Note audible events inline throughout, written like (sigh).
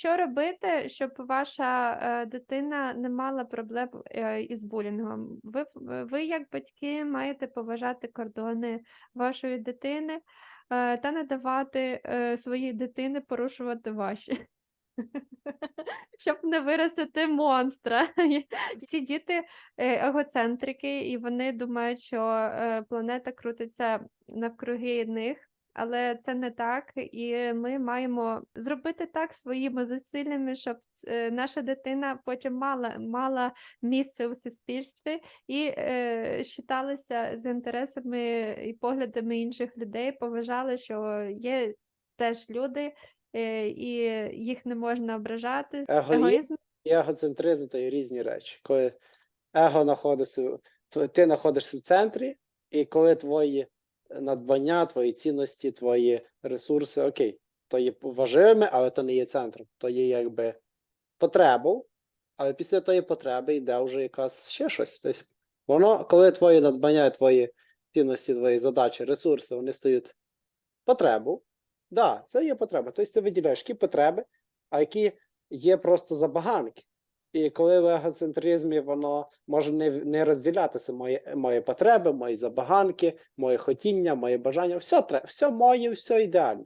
що робити, щоб ваша е, дитина не мала проблем е, із булінгом? Ви, ви, як батьки, маєте поважати кордони вашої дитини е, та не давати своїй дитині порушувати ваші. (laughs) Щоб не виростити монстра. (laughs) Всі діти егоцентрики, і вони думають, що планета крутиться навкруги них. Але це не так, і ми маємо зробити так своїми зусиллями, щоб е, наша дитина потім мала, мала місце у суспільстві і е, считалася з інтересами і поглядами інших людей, поважали, що є теж люди, е, і їх не можна ображати. Егоїзм і егоцентризм то є різні речі. Коли его знаходиться, ти знаходишся в центрі, і коли твої надбання, твої цінності, твої ресурси, окей, то є важливими, але то не є центром, то є якби потребою, але після тої потреби йде вже якась ще щось. Тобто, воно, коли твої надбання, твої цінності, твої задачі, ресурси, вони стають потребу, да, це є потреба. Тобто ти виділяєш які потреби, а які є просто забаганки. І коли в егоцентризмі воно може не, не розділятися мої, мої потреби, мої забаганки, моє хотіння, мої бажання, все, тре- все моє, все ідеально.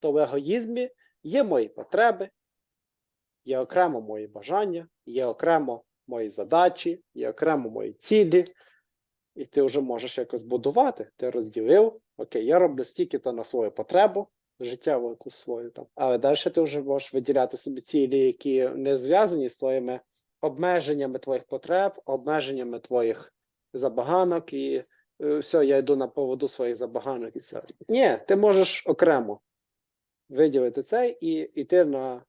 То в егоїзмі є мої потреби, є окремо мої бажання, є окремо мої задачі, є окремо мої цілі. І ти вже можеш якось будувати. Ти розділив, окей, я роблю стільки-то на свою потребу, життєву якусь свою там. Але далі ти вже можеш виділяти собі цілі, які не зв'язані з твоїми обмеженнями твоїх потреб, обмеженнями твоїх забаганок, і е, все, я йду на поводу своїх забаганок і все. Ні, ти можеш окремо виділити це і йти на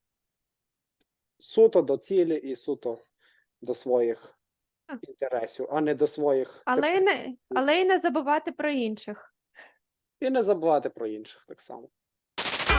суто до цілі і суто до своїх інтересів, а не до своїх. але, й не, але й не забувати про інших. І не забувати про інших так само.